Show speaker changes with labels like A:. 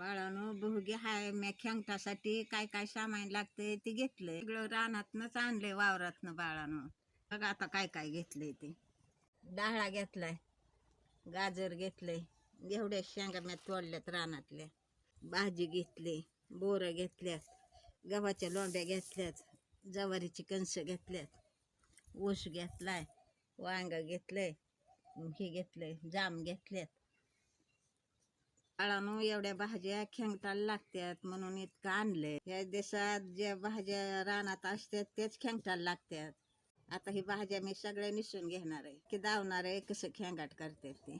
A: बाळानो बहुगी हाय म्या खेंगटासाठी काय काय सामान लागतंय ते घेतलंय. सगळं रानातनच आणलंय वावरातनं बाळानं. बघा आता काय काय घेतलंय ते. डाळा घेतलाय गाजर घेतलंय एवढ्या शेंगा म्या तोडल्यात रानातल्या. भाजी घेतली बोरं घेतल्यात गव्हाच्या लोंब्या घेतल्यात जवारीची कणस घेतल्यात ऊस घेतलाय वांग घेतलंय हे घेतलंय जाम घेतल्यात. बाळानो एवढ्या भाज्या खेंगटाला लागतात म्हणून इतकं आणलंय. या देशात ज्या भाज्या रानात असतात तेच खेंगटाला लागतात आता ही भाज्या मी सगळ्या निसून घेणार आहे. की धावणार आहे कसं खेंगाट करतात ते.